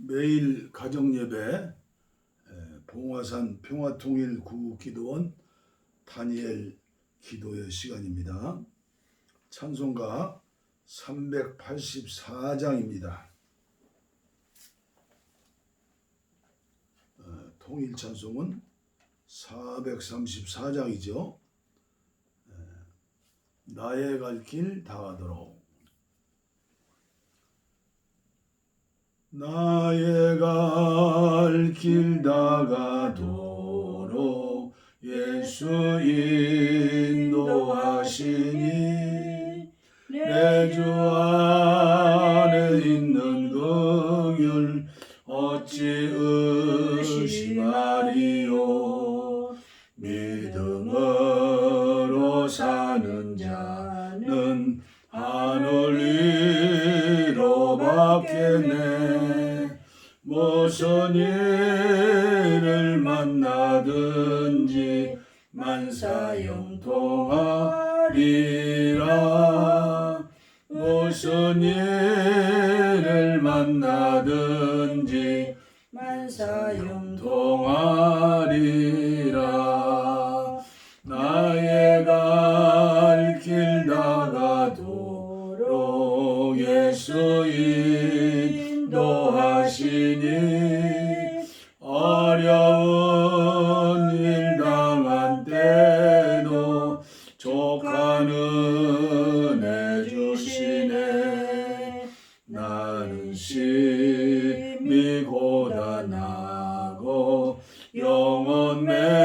매일 가정예배 봉화산 평화통일 구기도원 다니엘 기도의 시간입니다. 찬송가 384장입니다. 어, 통일 찬송은 434장이죠. 나의 갈 길 다가도록 나의 갈길 다가도록 예수 인도하시니 내 주 안에 있는 긍휼 어찌 의심하리요? 믿음으로 사는 자는 하늘 위로 받겠네. 무슨 일을 만나든지 만사형통하리라. 무슨 일을 만나든지 영혼 매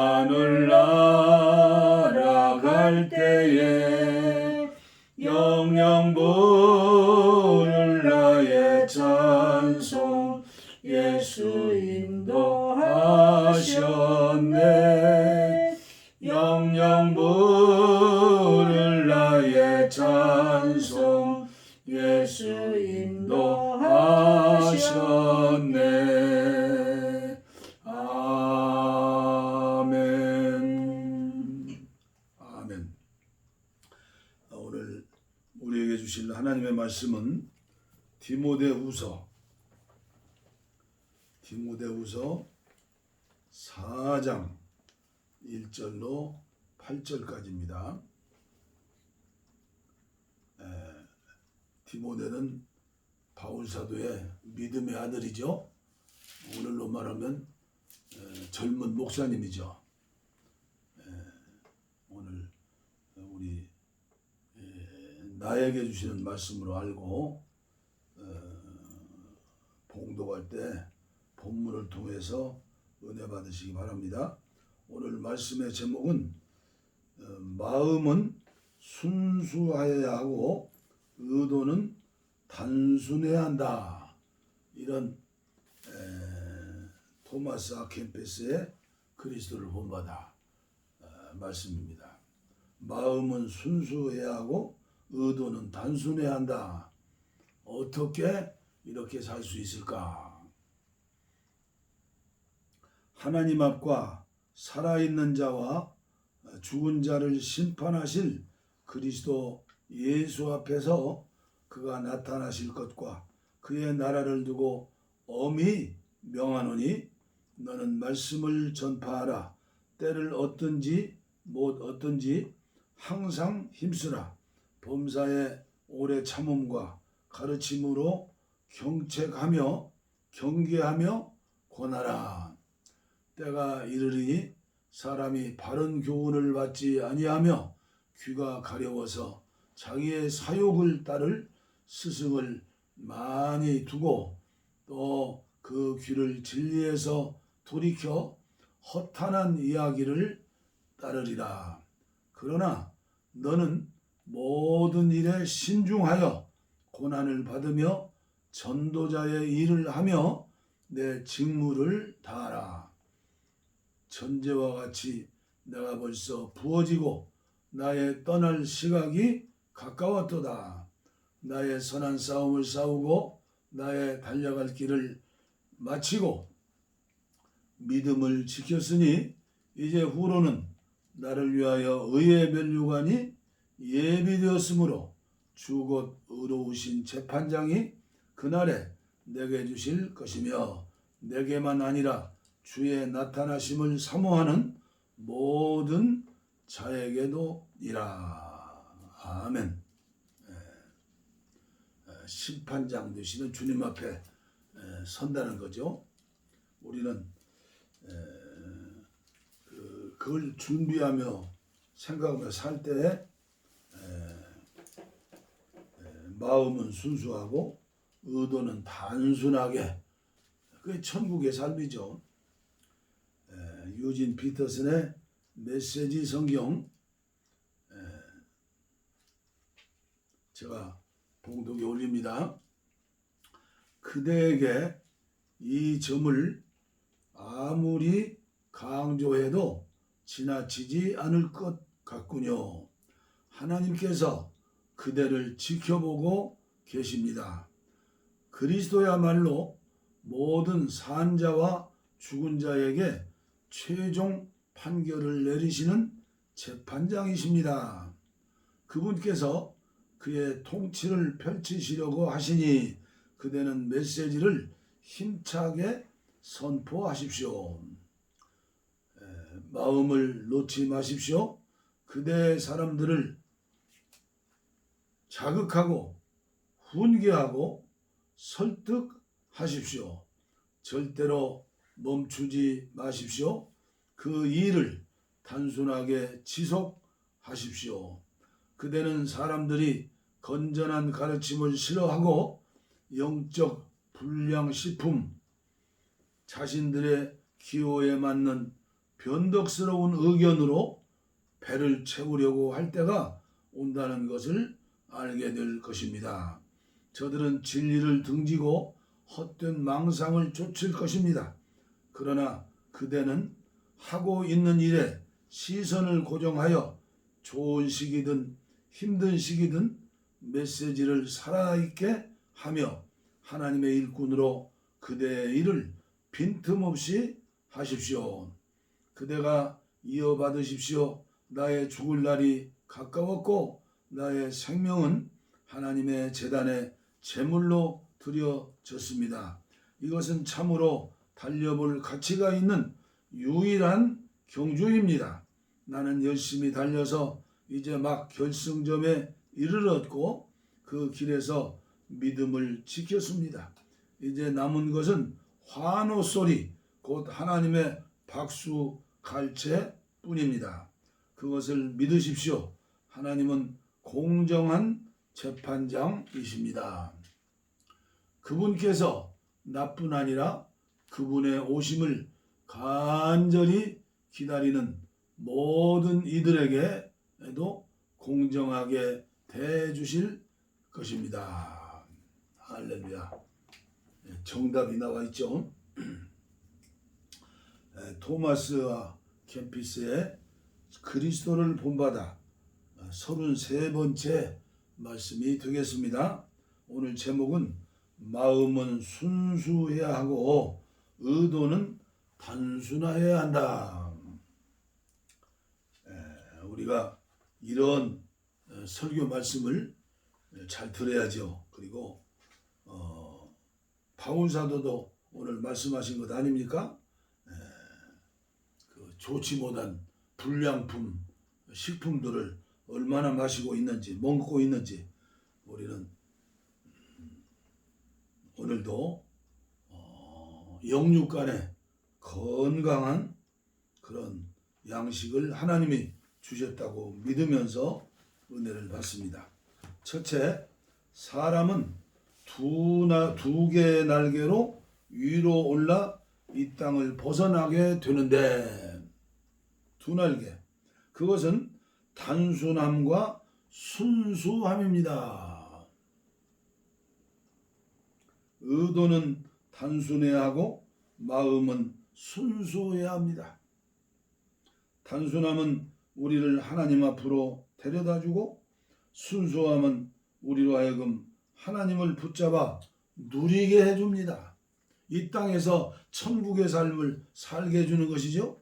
하늘 날아갈 때에 영영 부 말씀은 디모데후서 디모데후서 4장 1절로 8절까지입니다. 디모데는 바울 사도의 믿음의 아들이죠. 오늘로 말하면 에, 젊은 목사님이죠. 에, 오늘 우리 에, 나에게 주시는 말씀으로 알고 어, 봉독할 때 본문을 통해서 은혜 받으시기 바랍니다. 오늘 말씀의 제목은 어, 마음은 순수하여야 하고 의도는 단순해야 한다. 이런 에, 토마스 아켄페스의 그리스도를 본받아 어, 말씀입니다. 마음은 순수해야 하고 의도는 단순해야 한다. 어떻게 이렇게 살 수 있을까? 하나님 앞과 살아있는 자와 죽은 자를 심판하실 그리스도 예수 앞에서 그가 나타나실 것과 그의 나라를 두고 엄히 명하노니 너는 말씀을 전파하라 때를 얻든지 못 얻든지 항상 힘쓰라 범사의 오래 참음과 가르침으로 경책하며 경계하며 권하라 때가 이르리니 사람이 바른 교훈을 받지 아니하며 귀가 가려워서 자기의 사욕을 따를 스승을 많이 두고 또 그 귀를 진리에서 돌이켜 허탄한 이야기를 따르리라. 그러나 너는 모든 일에 신중하여 고난을 받으며 전도자의 일을 하며 내 직무를 다하라. 전제와 같이 내가 벌써 부어지고 나의 떠날 시각이 가까웠도다. 나의 선한 싸움을 싸우고 나의 달려갈 길을 마치고 믿음을 지켰으니 이제 후로는 나를 위하여 의의 면류관이 예비되었으므로 주곧 의로우신 재판장이 그날에 내게 주실 것이며 내게만 아니라 주의 나타나심을 사모하는 모든 자에게도 이라 아멘. 에, 에, 심판장 되시는 주님 앞에 에, 선다는 거죠. 우리는 에, 그, 그걸 준비하며 생각하며 살 때 마음은 순수하고 의도는 단순하게 그게 천국의 삶이죠. 에, 유진 피터슨의 메시지 성경 에, 제가 봉독에 올립니다. 그대에게 이 점을 아무리 강조해도 지나치지 않을 것 같군요. 하나님께서 그대를 지켜보고 계십니다. 그리스도야말로 모든 산자와 죽은 자에게 최종 판결을 내리시는 재판장이십니다. 그분께서 그의 통치를 펼치시려고 하시니 그대는 메시지를 힘차게 선포하십시오. 에, 마음을 놓지 마십시오. 그대 사람들을 자극하고 훈계하고 설득하십시오. 절대로 멈추지 마십시오. 그 일을 단순하게 지속하십시오. 그대는 사람들이 건전한 가르침을 싫어하고 영적 불량식품, 자신들의 기호에 맞는 변덕스러운 의견으로 배를 채우려고 할 때가 온다는 것을 알게 될 것입니다. 저들은 진리를 등지고 헛된 망상을 쫓을 것입니다. 그러나 그대는 하고 있는 일에 시선을 고정하여 좋은 시기든 힘든 시기든 메시지를 살아있게 하며 하나님의 일꾼으로 그대의 일을 빈틈없이 하십시오. 그대가 이어받으십시오. 나의 죽을 날이 가까웠고 나의 생명은 하나님의 재단에 제물로 드려졌습니다. 이것은 참으로 달려볼 가치가 있는 유일한 경주입니다. 나는 열심히 달려서 이제 막 결승점에 이르렀고 그 길에서 믿음을 지켰습니다. 이제 남은 것은 환호 소리, 곧 하나님의 박수 갈채 뿐입니다. 그것을 믿으십시오. 하나님은 공정한 재판장이십니다. 그분께서 나뿐 아니라 그분의 오심을 간절히 기다리는 모든 이들에게도 공정하게 대주실 것입니다. 할렐루야. 네, 정답이 나와 있죠. 네, 토마스와 캠피스의 그리스도를 본받아 33번째 말씀이 되겠습니다. 오늘 제목은 마음은 순수해야 하고 의도는 단순해야 한다. 우리가 이런 어, 설교 말씀을 잘 들어야죠. 그리고 어, 바울 사도도 오늘 말씀하신 것 아닙니까? 에, 그 좋지 못한 불량품 식품들을 얼마나 마시고 있는지 먹고 있는지 우리는 음, 오늘도 어, 영육 간에 건강한 그런 양식을 하나님이 주셨다고 믿으면서 은혜를 받습니다. 첫째, 사람은 두, 나, 두 개의 날개로 위로 올라 이 땅을 벗어나게 되는데 두 날개 그것은 단순함과 순수함입니다. 의도는 단순해야 하고 마음은 순수해야 합니다. 단순함은 우리를 하나님 앞으로 데려다 주고 순수함은 우리로 하여금 하나님을 붙잡아 누리게 해줍니다. 이 땅에서 천국의 삶을 살게 해주는 것이죠.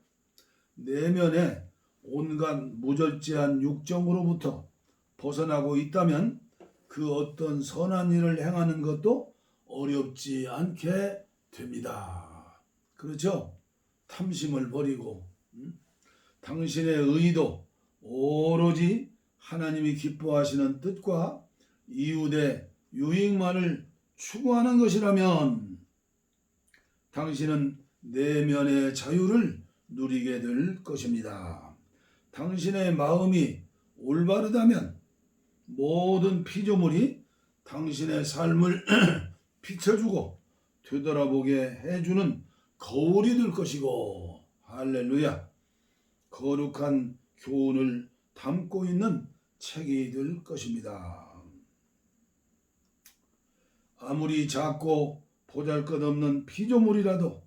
내면에 온갖 무절제한 육정으로부터 벗어나고 있다면 그 어떤 선한 일을 행하는 것도 어렵지 않게 됩니다. 그렇죠? 탐심을 버리고 음? 당신의 의도 오로지 하나님이 기뻐하시는 뜻과 이웃의 유익만을 추구하는 것이라면 당신은 내면의 자유를 누리게 될 것입니다. 당신의 마음이 올바르다면 모든 피조물이 당신의 삶을 비춰주고 되돌아보게 해주는 거울이 될 것이고 할렐루야 거룩한 교훈을 담고 있는 책이 될 것입니다. 아무리 작고 보잘것없는 피조물이라도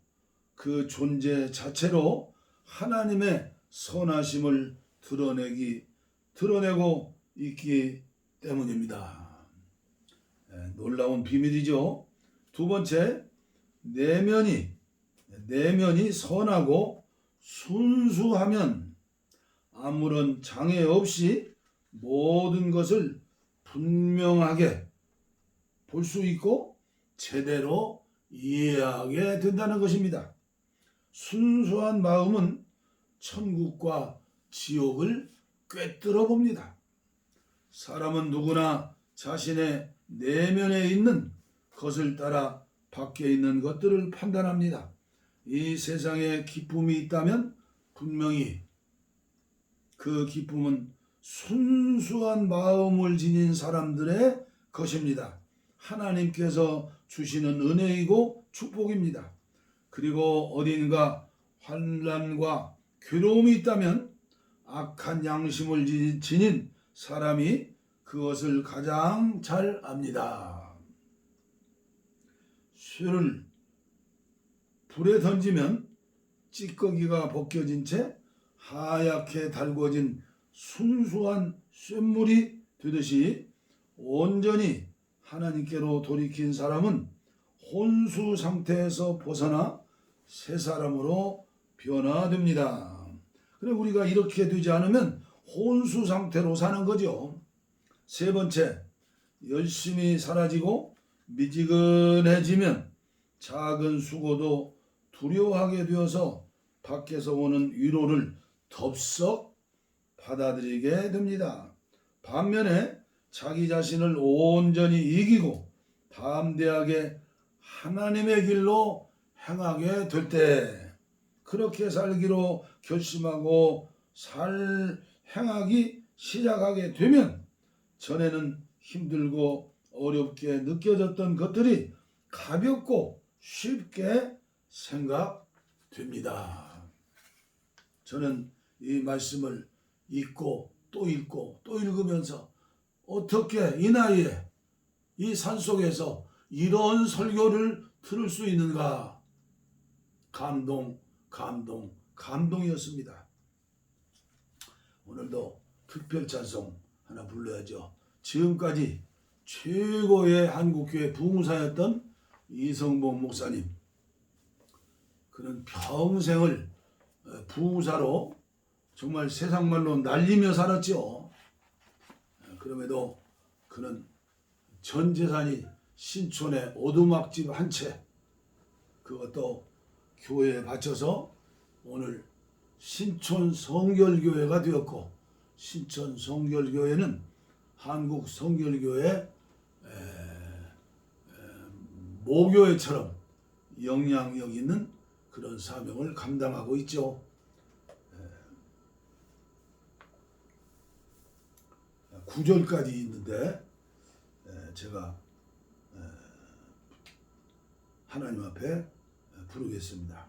그 존재 자체로 하나님의 선하심을 드러내기 드러내고 있기 때문입니다. 예, 놀라운 비밀이죠. 두 번째, 내면이 내면이 선하고 순수하면 아무런 장애 없이 모든 것을 분명하게 볼 수 있고 제대로 이해하게 된다는 것입니다. 순수한 마음은 천국과 지옥을 꿰뚫어 봅니다. 사람은 누구나 자신의 내면에 있는 것을 따라 밖에 있는 것들을 판단합니다. 이 세상에 기쁨이 있다면 분명히 그 기쁨은 순수한 마음을 지닌 사람들의 것입니다. 하나님께서 주시는 은혜이고 축복입니다. 그리고 어딘가 환란과 괴로움이 있다면 악한 양심을 지- 지닌 사람이 그것을 가장 잘 압니다. 쇠를 불에 던지면 찌꺼기가 벗겨진 채 하얗게 달궈진 순수한 쇳물이 되듯이 온전히 하나님께로 돌이킨 사람은 혼수 상태에서 벗어나 새 사람으로 변화됩니다. 그래 우리가 이렇게 되지 않으면 혼수 상태로 사는 거죠. 세 번째, 열심히 사라지고 미지근해지면 작은 수고도 두려워하게 되어서 밖에서 오는 위로를 덥석 받아들이게 됩니다. 반면에 자기 자신을 온전히 이기고 담대하게 하나님의 길로 행하게 될 때 그렇게 살기로 결심하고 살 행하기 시작하게 되면 전에는 힘들고 어렵게 느껴졌던 것들이 가볍고 쉽게 생각됩니다. 저는 이 말씀을 읽고 또 읽고 또 읽으면서 어떻게 이 나이에 이 산속에서 이런 설교를 들을 수 있는가 감동 감동 감동이었습니다. 오늘도 특별 찬송 하나 불러야죠. 지금까지 최고의 한국교회 부흥사였던 이성봉 목사님. 그는 평생을 어, 부흥사로 정말 세상 말로 날리며 살았죠. 어, 그럼에도 그는 전 재산이 신촌의 오두막집 한 채 그것도 교회에 바쳐서 오늘 신촌 성결교회가 되었고 신촌 성결교회는 한국 성결교회 모교회처럼 영향력 있는 그런 사명을 감당하고 있죠. 에, 9절까지 있는데 에, 제가 에, 하나님 앞에 부르겠습니다.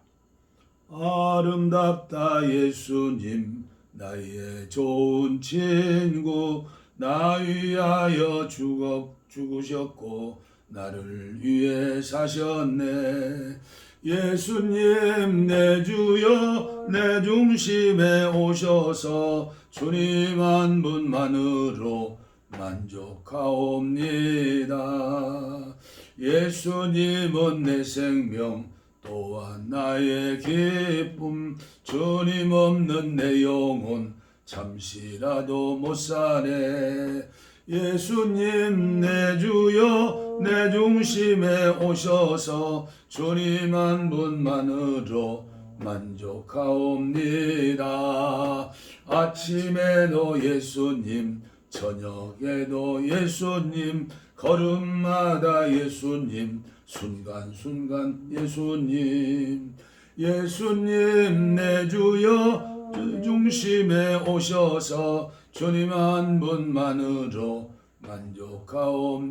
아름답다 예수님. 나의 좋은 친구 나 위하여 죽어 죽으셨고 나를 위해 사셨네. 예수님 내 주여 내 중심에 오셔서 주님 한 분만으로 만족하옵니다. 예수님은 내 생명 또한 나의 기쁨 주님 없는 내 영혼 잠시라도 못 사네. 예수님 내 주여 내 중심에 오셔서 주님 한 분만으로 만족하옵니다. 아침에도 예수님 저녁에도 예수님 걸음마다 예수님 순간순간 예수님. 예수님 내 주여 주 중심에 오셔서 주님 한 분만으로 만족하옵니다.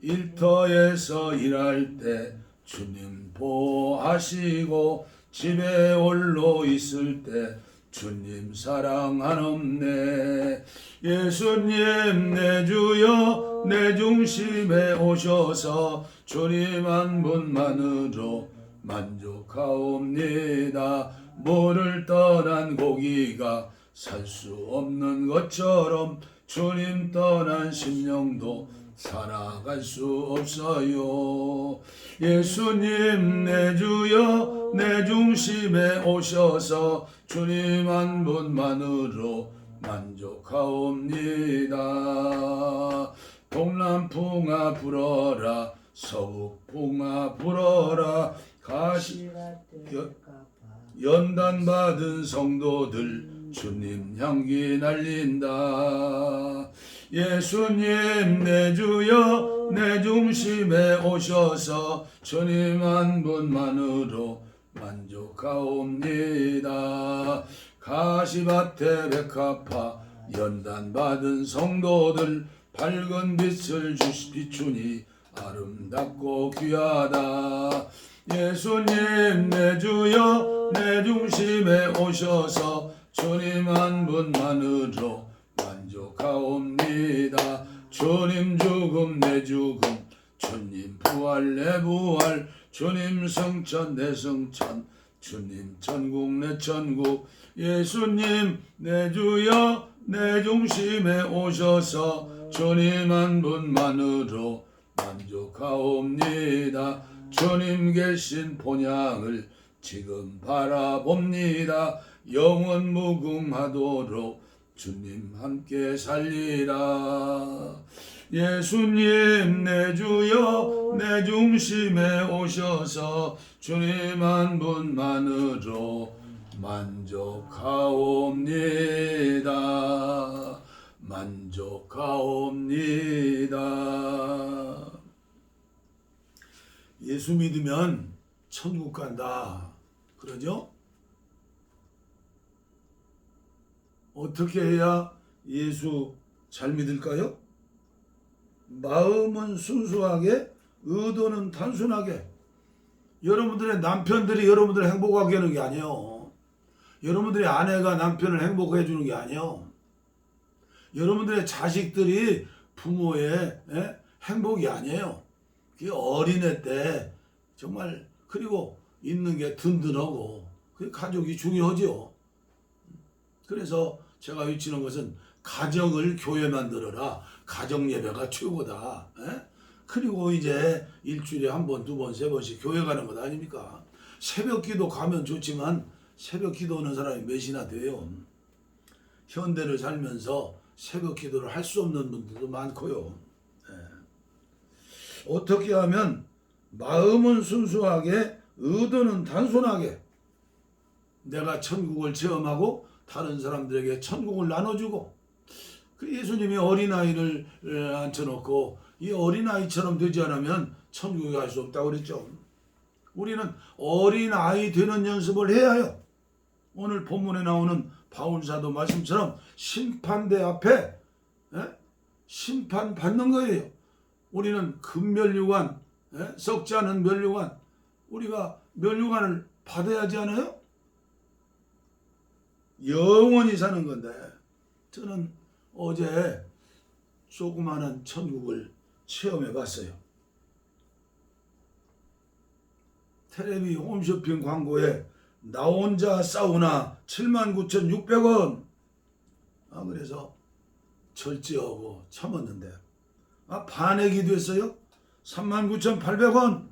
일터에서 일할 때 주님 보하시고 집에 홀로 있을 때 주님 사랑 한없네 예수님 내 주여 내 중심에 오셔서 주님 한 분만으로 만족하옵니다 물을 떠난 고기가 살 수 없는 것처럼 주님 떠난 심령도 살아갈 수 없어요. 예수님 내 주여 내 중심에 오셔서 주님 한 분만으로 만족하옵니다. 동남풍아 불어라 서북풍아 불어라 가시 연단 받은 성도들 주님 향기 날린다 예수님 내 주여 내 중심에 오셔서 주님 한 분만으로 만족하옵니다. 가시밭에 백합화 연단 받은 성도들 밝은 빛을 주시 비추니 아름답고 귀하다. 예수님 내 주여 내 중심에 오셔서 주님 한 분만으로 만족하옵니다. 주님 죽음 내 죽음 주님 부활 내 부활 주님 성천 내 성천 주님 천국 내 천국. 예수님 내 주여 내 중심에 오셔서 주님 한 분만으로 만족하옵니다. 주님 계신 본향을 지금 바라봅니다. 영원 무궁하도록 주님 함께 살리라 예수님 내 주여 내 중심에 오셔서 주님 한 분만으로 만족하옵니다 만족하옵니다 예수 믿으면 천국 간다 그러죠? 어떻게 해야 예수 잘 믿을까요? 마음은 순수하게, 의도는 단순하게. 여러분들의 남편들이 여러분들을 행복하게 하는 게 아니에요. 여러분들의 아내가 남편을 행복해 주는 게 아니에요. 여러분들의 자식들이 부모의 예? 행복이 아니에요. 그게 어린애 때 정말 그리고 있는 게 든든하고 그 가족이 중요하죠. 그래서 제가 외치는 것은 가정을 교회 만들어라. 가정 예배가 최고다. 에? 그리고 이제 일주일에 한 번, 두 번, 세 번씩 교회 가는 것 아닙니까? 새벽 기도 가면 좋지만 새벽 기도하는 사람이 몇이나 돼요. 현대를 살면서 새벽 기도를 할 수 없는 분들도 많고요. 예. 어떻게 하면 마음은 순수하게, 의도는 단순하게 내가 천국을 체험하고 다른 사람들에게 천국을 나눠주고 그 예수님이 어린아이를 에, 앉혀놓고 이 어린아이처럼 되지 않으면 천국에 갈 수 없다고 그랬죠. 우리는 어린아이 되는 연습을 해야 해요. 오늘 본문에 나오는 바울사도 말씀처럼 심판대 앞에 예? 심판 받는 거예요. 우리는 금멸류관, 예? 썩지 않은 멸류관, 우리가 멸류관을 받아야 하지 않아요? 영원히 사는 건데 저는 어제 조그마한 천국을 체험해 봤어요. 텔레비 홈쇼핑 광고에 나 혼자 사우나 79,600원. 아 그래서 절제하고 참았는데 아 반액이 됐어요. 39,800원.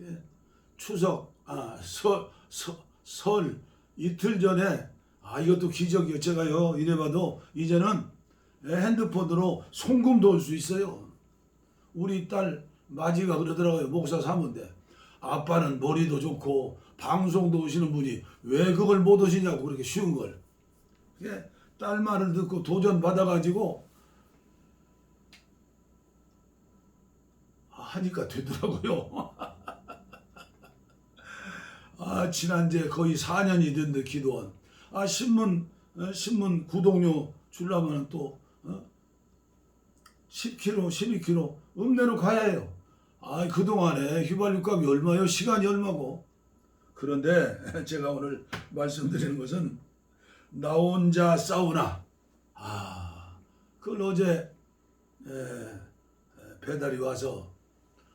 예, 추석 아 설설 이틀 전에 아 이것도 기적이요. 제가요 이래봐도 이제는 핸드폰으로 송금도 올 수 있어요. 우리 딸 마지가 그러더라고요. 목사 사모인데 아빠는 머리도 좋고 방송도 오시는 분이 왜 그걸 못 오시냐고 그렇게 쉬운 걸. 그게 딸 말을 듣고 도전 받아가지고 하니까 되더라고요. 아 지난주에 거의 4년이 됐는데 기도원. 아 신문 어, 신문 구독료 주려면 또 어? 10km, 12km 읍내로 가야 해요. 아, 그동안에 휘발유 값이 얼마요? 시간이 얼마고? 그런데 제가 오늘 말씀드리는 것은 나 혼자 사우나. 아, 그걸 어제 에, 에, 배달이 와서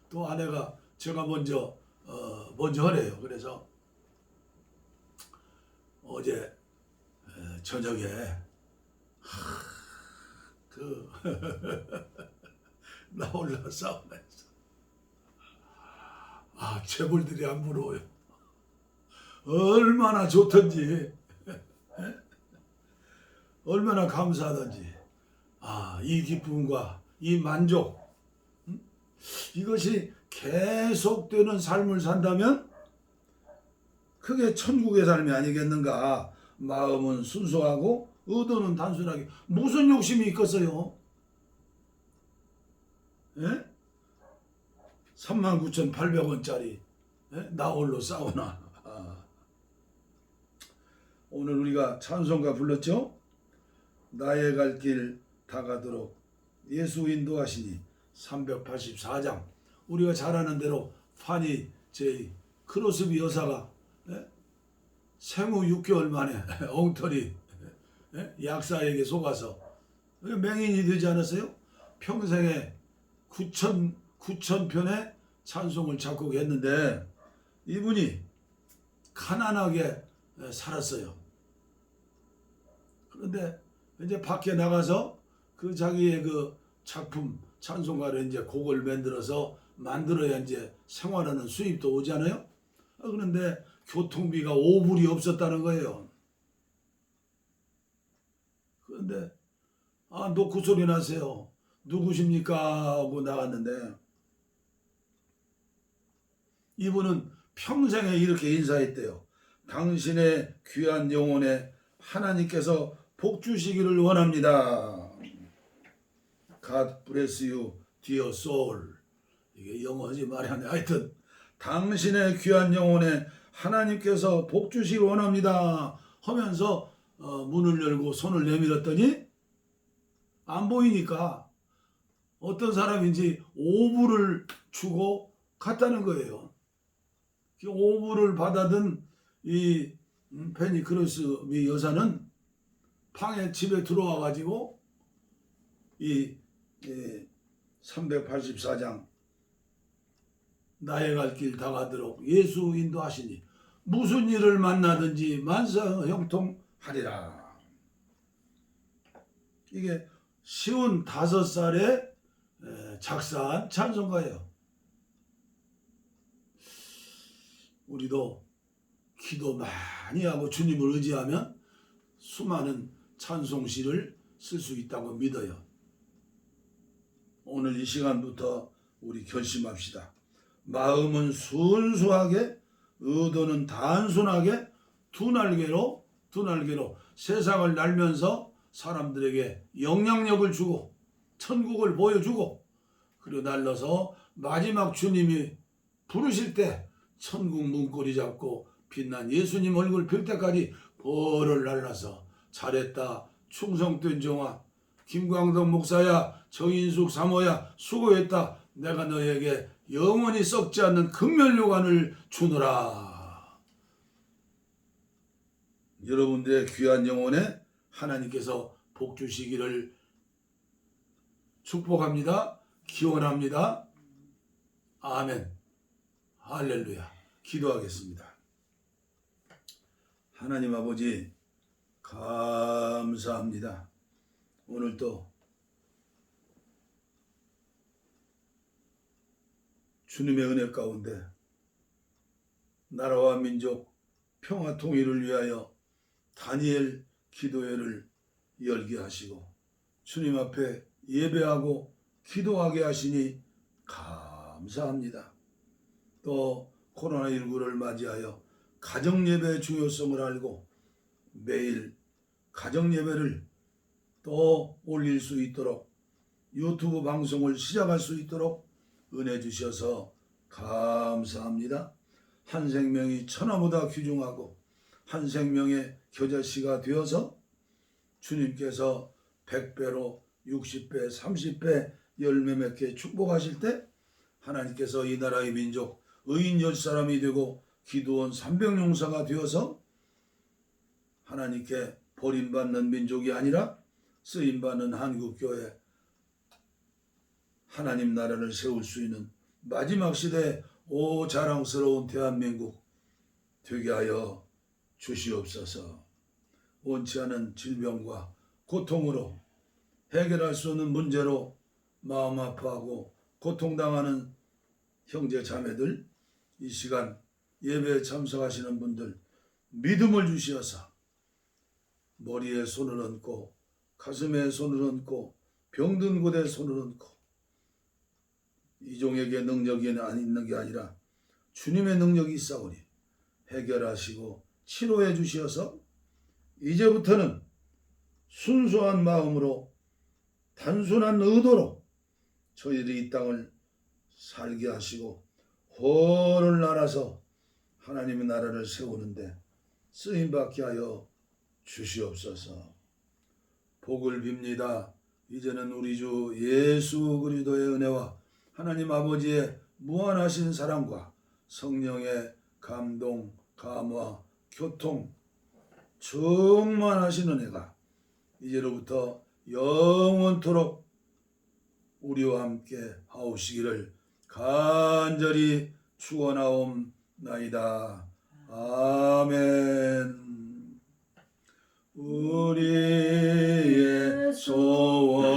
또 아내가 제가 먼저 어, 먼저 하래요. 그래서 어제 에, 저녁에. 하, 그나 올라 사우나에서. 아 재벌들이 안 부러워요. 얼마나 좋던지. 얼마나 감사하던지. 아 이 기쁨과 이 만족. 음? 이것이 계속되는 삶을 산다면 그게 천국의 삶이 아니겠는가 마음은 순수하고 의도는 단순하게 무슨 욕심이 있겠어요? 예? 39,800원짜리 예? 나홀로 사우나 아. 오늘 우리가 찬송가 불렀죠? 나의 갈 길 다가도록 예수 인도하시니 384장 우리가 잘 아는 대로 파니 제 크로스비 여사가 예? 생후 6개월 만에 엉터리 예? 약사에게 속아서 맹인이 되지 않았어요? 평생에 9천 9천 편의 찬송을 작곡했는데 이분이 가난하게 살았어요. 그런데 이제 밖에 나가서 그 자기의 그 작품 찬송가를 이제 곡을 만들어서 만들어야 이제 생활하는 수입도 오잖아요. 아, 그런데 교통비가 5불이 없었다는 거예요. 그런데 아 노크 소리 나세요. 누구십니까? 하고 나갔는데 이분은 평생에 이렇게 인사했대요. 당신의 귀한 영혼에 하나님께서 복 주시기를 원합니다. God bless you, dear soul. 이게 영어지 말이 안 돼. 하여튼 당신의 귀한 영혼에 하나님께서 복 주시기 원합니다. 하면서 어, 문을 열고 손을 내밀었더니 안 보이니까 어떤 사람인지 오불을 주고 갔다는 거예요. 그 오불을 받아든 이 음, 페니 크로스 미 여사는 방에 집에 들어와 가지고 이 384장 나의 갈 길 다가도록 예수 인도하시니 무슨 일을 만나든지 만사 형통하리라. 이게 쉬운 다섯 살에 작사한 찬송가예요. 우리도 기도 많이 하고 주님을 의지하면 수많은 찬송시를 쓸 수 있다고 믿어요. 오늘 이 시간부터 우리 결심합시다. 마음은 순수하게, 의도는 단순하게 두 날개로 두 날개로 세상을 날면서 사람들에게 영향력을 주고 천국을 보여주고 그리고 날려서 마지막 주님이 부르실 때 천국 문고리 잡고 빛난 예수님 얼굴 뵐 때까지 벌을 날라서 잘했다. 충성된 종아 김광덕 목사야 정인숙 사모야 수고했다. 내가 너에게 영원히 썩지 않는 금면류관을 주노라. 여러분들의 귀한 영혼에 하나님께서 복 주시기를 축복합니다. 기원합니다. 아멘. 할렐루야. 기도하겠습니다. 하나님 아버지 감사합니다. 오늘도 주님의 은혜 가운데 나라와 민족 평화 통일을 위하여 다니엘 기도회를 열게 하시고 주님 앞에 예배하고 기도하게 하시니 감사합니다. 또 코로나19를 맞이하여 가정 예배의 중요성을 알고 매일 가정 예배를 또 올릴 수 있도록 유튜브 방송을 시작할 수 있도록 은혜 주셔서 감사합니다. 한 생명이 천하보다 귀중하고 한 생명의 겨자씨가 되어서 주님께서 100배로 60배, 30배 열매 맺게 축복하실 때 하나님께서 이 나라의 민족 의인 열 사람이 되고 기도원 300용사가 되어서 하나님께 버림받는 민족이 아니라 쓰임받는 한국교회 하나님 나라를 세울 수 있는 마지막 시대 오 자랑스러운 대한민국 되게 하여 주시옵소서. 원치 않은 질병과 고통으로 해결할 수 없는 문제로 마음 아파하고 고통당하는 형제 자매들 이 시간 예배에 참석하시는 분들 믿음을 주시어서 머리에 손을 얹고 가슴에 손을 얹고 병든 곳에 손을 얹고 이종에게 능력이 안 있는 게 아니라 주님의 능력이 있사오니 해결하시고 치료해 주시어서 이제부터는 순수한 마음으로 단순한 의도로 저희들이 이 땅을 살게 하시고 호를 날아서 하나님의 나라를 세우는데 쓰임 받게 하여 주시옵소서. 복을 빕니다. 이제는 우리 주 예수 그리스도의 은혜와 하나님 아버지의 무한하신 사랑과 성령의 감동, 감화, 교통, 충만하신 은혜가 이제로부터 영원토록 우리와 함께 하오시기를 간절히 축원하옵나이다. 아멘. 우리의 소원